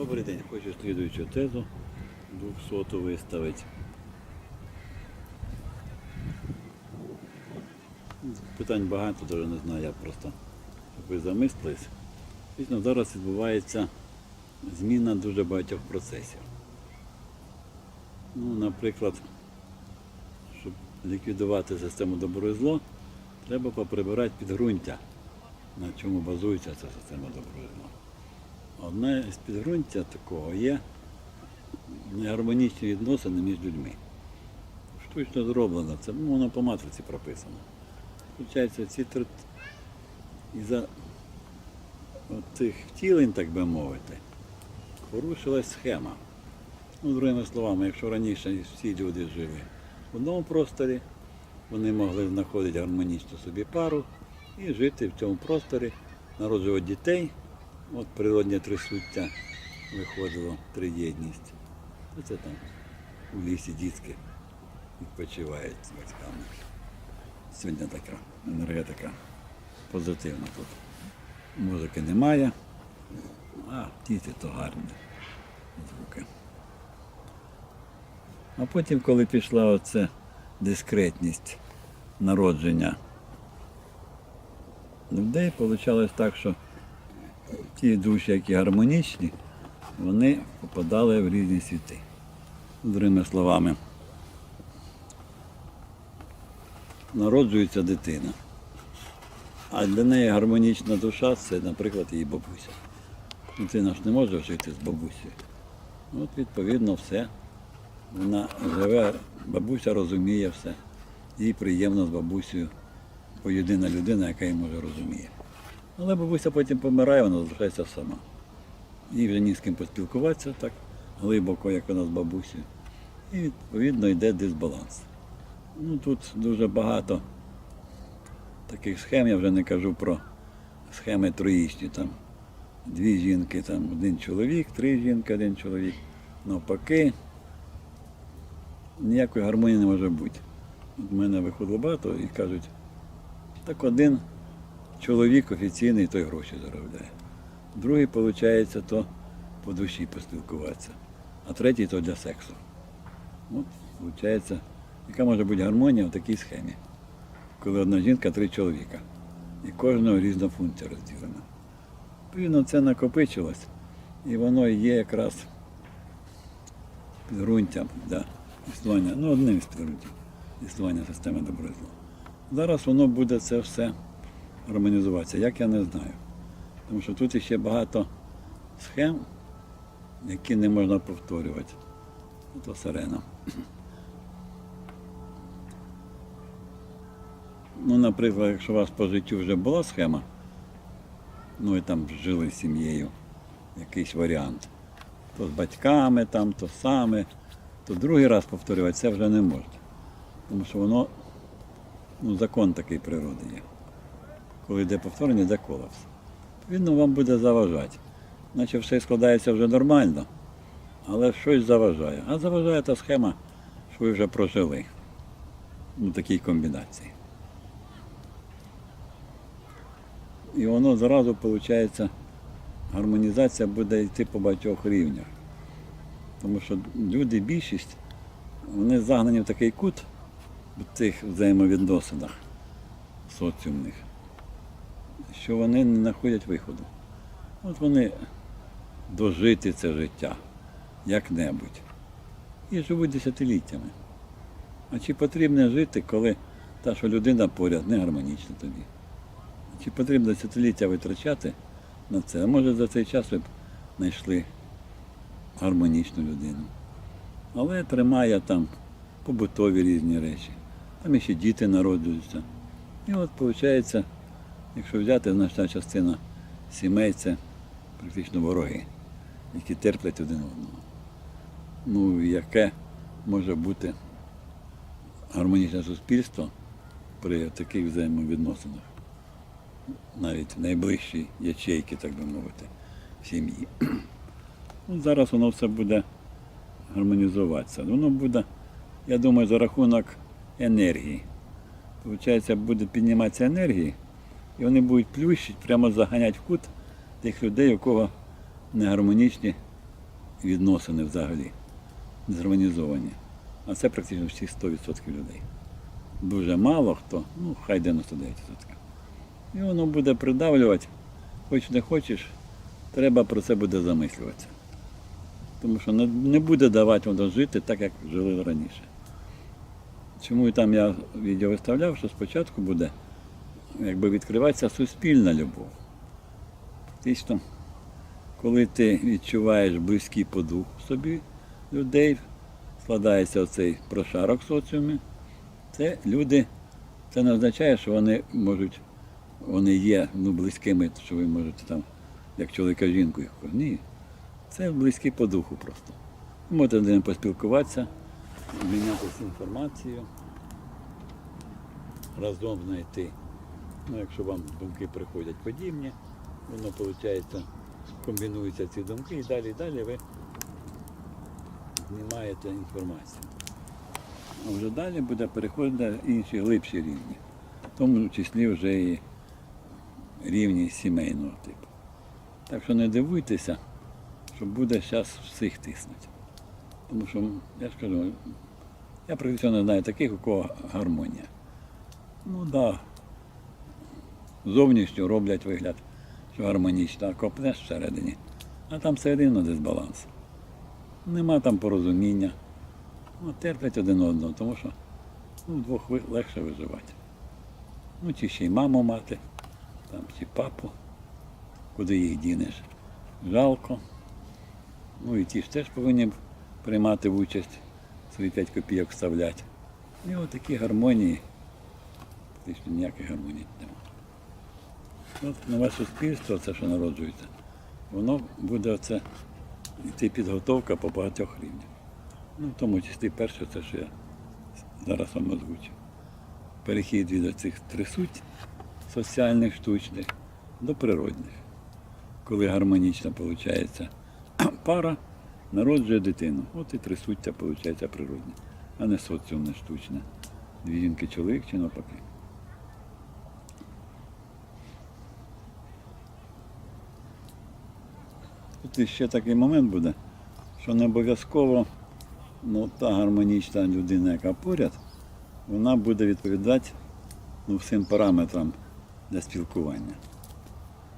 Добрий день, хочу слідуючу тезу 200 виставити. Питань багато, даже не знаю, я просто, щоб ви замислились. Дійсно, зараз відбувається зміна дуже багатьох процесів. Ну, наприклад, щоб ліквідувати систему добро і зло, треба поприбирати підґрунтя, на чому базується ця система добро і зло. Одне з підґрунтя такого є негармонічні відносини між людьми. Штучно зроблено, це ну, воно по матриці прописано. Получається, ці тр... із-за цих втілень, так би мовити, порушилась схема. Ну, другими словами, якщо раніше всі люди жили в одному просторі, вони могли знаходити гармонічну собі пару і жити в цьому просторі, народжувати дітей. От природнє трисуття виходило триєдність. То це там у лісі дітки відпочивають з батьками. Сьогодні така енергетика позитивна тут. Музики немає, а діти то гарні звуки. А потім, коли пішла оця дискретність народження людей, вийшло так, що ті душі, які гармонічні, вони попадали в різні світи. Другими словами, народжується дитина. А для неї гармонічна душа це, наприклад, її бабуся. Дитина ж не може жити з бабусею. От, відповідно, все. Вона живе, бабуся розуміє все. Їй приємно з бабусею, бо єдина людина, яка її може розуміє. Але бабуся потім помирає, вона залишається сама. Їй вже ні з ким поспілкуватися так глибоко, як вона з бабусею. І відповідно йде дисбаланс. Ну, тут дуже багато таких схем, я вже не кажу про схеми троїчні. Там дві жінки, там один чоловік, три жінки, один чоловік. Навпаки, ніякої гармонії не може бути. От мене виходило багато і кажуть, так один чоловік офіційний той гроші заробляє. Другий, виходить, то по душі поспілкуватися, а третій то для сексу. От, виходить, яка може бути гармонія в такій схемі, коли одна жінка, три чоловіка. І кожного різна функція розділена. Відповідно, це накопичилось, і воно є якраз підґрунтям да, існування, ну одним з підґрунтів існування системи добро і зло. Зараз воно буде це все гармонізуватися. Як я не знаю. Тому що тут ще багато схем, які не можна повторювати. Ото сирена. Ну, наприклад, якщо у вас по життю вже була схема, ну і там жили з сім'єю, якийсь варіант, то з батьками там, то саме, то другий раз повторювати це вже не можна. Тому що воно, ну, закон такий природи є. Коли йде повторення, йде колапс. Відповідно, вам буде заважати. Наче все складається вже нормально, але щось заважає. А заважає та схема, що ви вже прожили у такій комбінації. І воно зразу, виходить, гармонізація буде йти по багатьох рівнях. Тому що люди, більшість, вони загнані в такий кут в цих взаємовідносинах соціумних, що вони не знаходять виходу. От вони дожити це життя як-небудь. І живуть десятиліттями. А чи потрібно жити, коли та, що людина поряд не гармонічна тобі? Чи потрібно десятиліття витрачати на це? А може за цей час ви б знайшли гармонічну людину. Але тримає там побутові різні речі. Там ще діти народжуються. І от виходить, якщо взяти, значна частина сімей це практично вороги, які терплять один одного. Ну, яке може бути гармонічне суспільство при таких взаємовідносинах? Навіть найближчі ячейки, так би мовити, сім'ї. Ну, зараз воно все буде гармонізуватися. Воно буде, я думаю, за рахунок енергії. Получається, буде підніматися енергії, і вони будуть плющити, прямо заганяти в кут тих людей, у кого не гармонічні відносини взагалі, дезорганізовані. А це практично всі 100% людей. Дуже мало хто, ну хай 99%. І воно буде придавлювати, хоч не хочеш, треба про це буде замислюватися. Тому що не буде давати воно жити так, як жили раніше. Чому і там я відео виставляв, що спочатку буде якби відкриватися суспільна любов. Фактично, коли ти відчуваєш близькі по духу собі людей, складається оцей прошарок соціумі, це люди, це не означає, що вони можуть, вони є ну, близькими, що ви можете там, як чоловіка жінку їх. Ні. Це близькі по духу просто. Можете з ними поспілкуватися, обмінятися інформацією, разом знайти. Ну, якщо вам думки приходять подібні, воно виходить, комбінуються ці думки і далі, і далі ви знімаєте інформацію. А вже далі буде переходити на інші глибші рівні, в тому числі вже і рівні сімейного типу. Так що не дивуйтеся, що буде зараз всіх тиснути. Тому що, я ж кажу, я практично не знаю таких, у кого гармонія. Ну так, да, зовнішньо роблять вигляд, що гармонічно, а копнеш всередині. А там все дисбаланс. Нема там порозуміння. Ну, терплять один одного, тому що ну, вдвох легше виживати. Ну, чи ще й маму мати, там, чи папу, куди їх дінеш. Жалко. Ну і ті ж теж повинні приймати участь, свої 5 копійок вставляти. І отакі гармонії, фактично ніякої гармонії немає. От нове суспільство, це що народжується, воно буде оце йти підготовка по багатьох рівнях. Ну, в тому числі перше, це що я зараз вам озвучив. Перехід від цих трисуть соціальних, штучних до природних. Коли гармонічно виходить пара, народжує дитину. От і трисуття виходить природне, а не соціумне штучне. Дві жінки чоловік чи навпаки. Тут ще такий момент буде, що не обов'язково ну, та гармонічна людина, яка поряд, вона буде відповідати ну, всім параметрам для спілкування.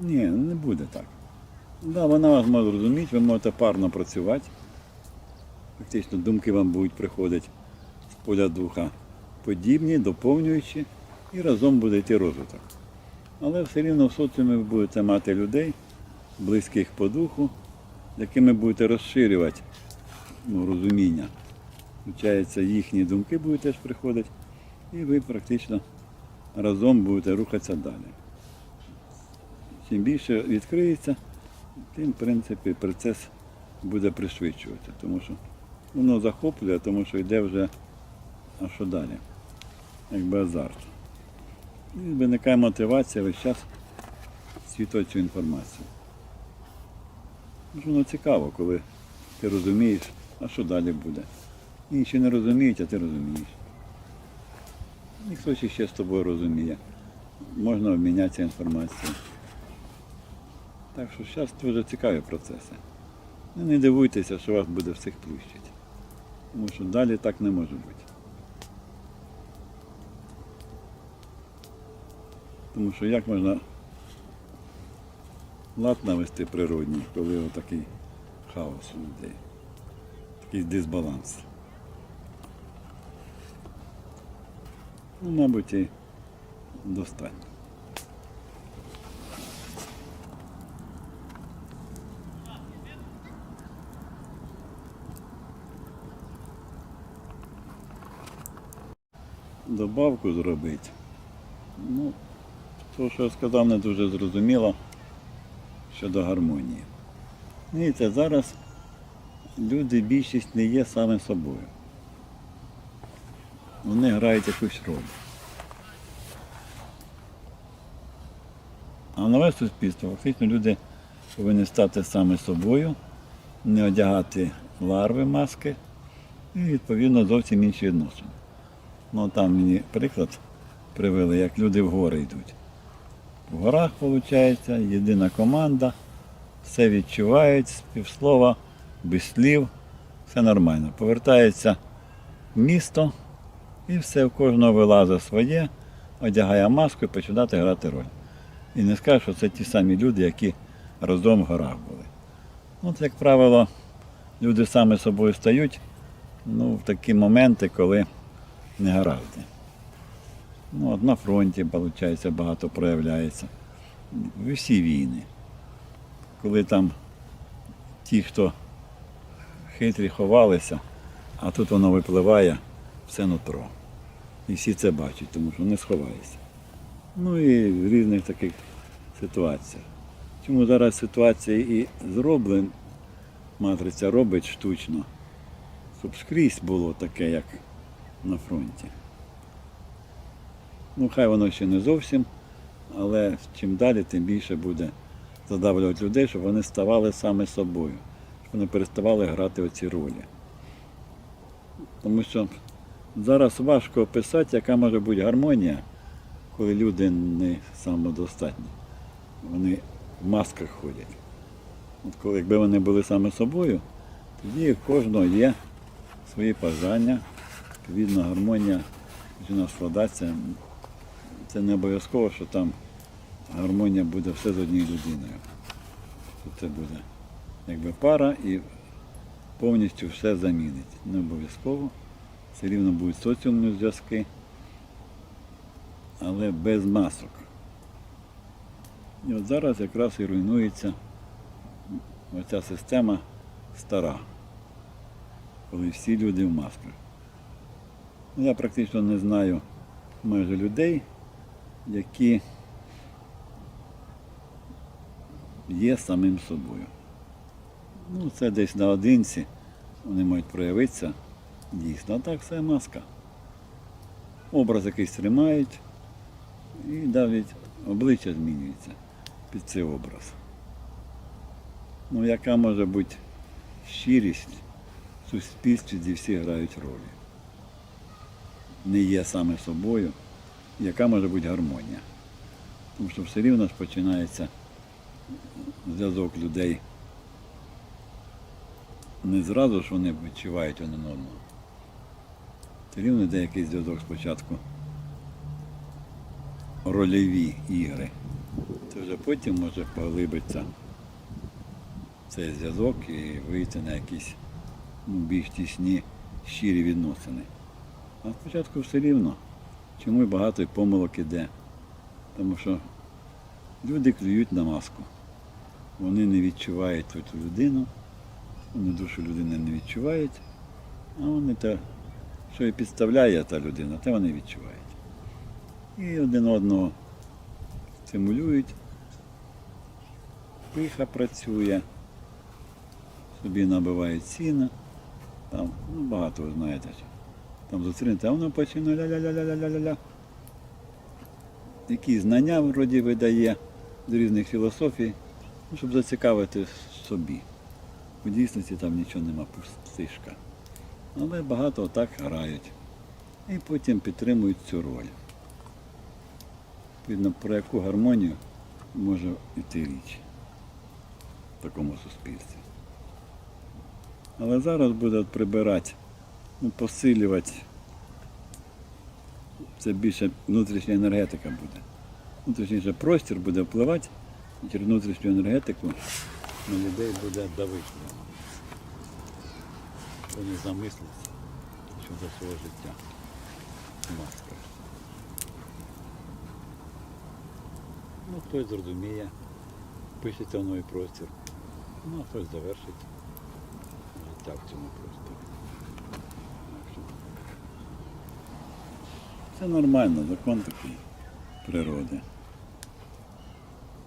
Ні, не буде так. Да, вона вас може зрозуміти, ви можете парно працювати. Фактично думки вам будуть приходити з поля духа подібні, доповнюючі, і разом буде йти розвиток. Але все рівно в соціумі ви будете мати людей, близьких по духу, якими будете розширювати ну, розуміння. Включається, їхні думки будуть теж приходити, і ви практично разом будете рухатися далі. Чим більше відкриється, тим, в принципі, процес буде пришвидшуватися, тому що воно захоплює, тому що йде вже, а що далі? Якби азарт. І виникає мотивація весь час світувати цю інформацію. Воно цікаво, коли ти розумієш, а що далі буде. Інші не розуміють, а ти розумієш. І хтось ще з тобою розуміє. Можна обмінятися інформацією. Так що зараз дуже цікаві процеси. Ну, Не дивуйтеся, що вас буде всіх плющити. Тому що далі так не може бути. Тому що як можна лад навести природній, коли отакий хаос у людей, такий дисбаланс. Ну, мабуть, і достатньо. Добавку зробити. Ну, то, що я сказав, не дуже зрозуміло щодо гармонії. Знаєте, зараз люди більшість не є саме собою. Вони грають якусь роль. А нове суспільство, фактично люди повинні стати саме собою, не одягати ларви, маски і відповідно зовсім інші відносини. Ну там мені приклад привели, як люди в гори йдуть. В горах, виходить, єдина команда, все відчувають, з півслова без слів, все нормально. Повертається в місто і все, в кожного вилазить своє, одягає маску і починає грати роль. І не скажеш, що це ті самі люди, які разом в горах були. От, як правило, люди самі собою стають ну, в такі моменти, коли не гаразди. Ну, от на фронті, виходить, багато проявляється. В усі війни. Коли там ті, хто хитрі ховалися, а тут воно випливає все нутро. І всі це бачать, тому що не сховаєшся. Ну і в різних таких ситуаціях. Чому зараз ситуація і зроблена, матриця робить штучно, щоб скрізь було таке, як на фронті. Ну, хай воно ще не зовсім, але чим далі, тим більше буде задавлювати людей, щоб вони ставали саме собою, щоб вони переставали грати оці ролі. Тому що зараз важко описати, яка може бути гармонія, коли люди не самодостатні. Вони в масках ходять. От коли якби вони були саме собою, тоді в кожного є свої бажання, відповідно гармонія починає складатися. Це не обов'язково, що там гармонія буде все з однією людиною. Це буде якби пара і повністю все замінить. Не обов'язково. Все рівно будуть соціумні зв'язки, але без масок. І от зараз якраз і руйнується оця система стара, коли всі люди в масках. Ну, Я практично не знаю майже людей, які є самим собою. Ну, це десь наодинці, вони мають проявитися дійсно. А так все маска. Образ якийсь тримають і навіть обличчя змінюється під цей образ. Ну, яка може бути щирість в суспільстві, де всі грають ролі? Не є саме собою, яка може бути гармонія. Тому що все рівно починається зв'язок людей. Не зразу ж вони відчувають один одного. Все рівно йде якийсь зв'язок спочатку. Рольові ігри. Це вже потім може поглибитися цей зв'язок і вийти на якісь ну, більш тісні щирі відносини. А спочатку все рівно. Чому і багато помилок іде. Тому що люди клюють на маску. Вони не відчувають ту людину, вони душу людини не відчувають, а вони те, що і підставляє та людина, те вони відчувають. І один одного стимулюють, пиха працює, собі набивають ціна. Там, ну, багато ви знаєте. Там зустрінете, а воно починає ля-ля-ля-ля-ля-ля-ля. Які знання вроді видає з різних філософій, ну, щоб зацікавити собі. У дійсності там нічого нема, пустишка. Але багато так грають. І потім підтримують цю роль. Відповідно, про яку гармонію може йти річ в такому суспільстві. Але зараз буде прибирати, посилювати. Це більше внутрішня енергетика буде. Внутрішній простір буде впливати і через внутрішню енергетику на людей буде давити. Вони замислиться щодо свого життя. Маска. Ну, хтось зрозуміє, пишеться в новий простір, ну а хтось завершить життя в цьому просторі. Так що Це нормально, закон такий природи.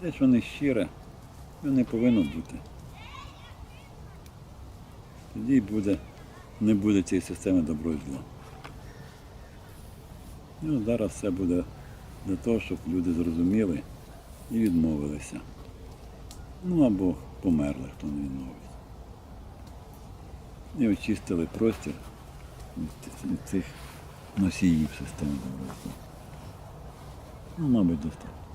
Те, що не щире, не повинно бути. Тоді буде, не буде цієї системи добро і зло. Ну, зараз все буде для того, щоб люди зрозуміли і відмовилися. Ну або померли, хто не відмовився. І очистили простір від цих носіїв системи доброту. Ну, мабуть, достатньо.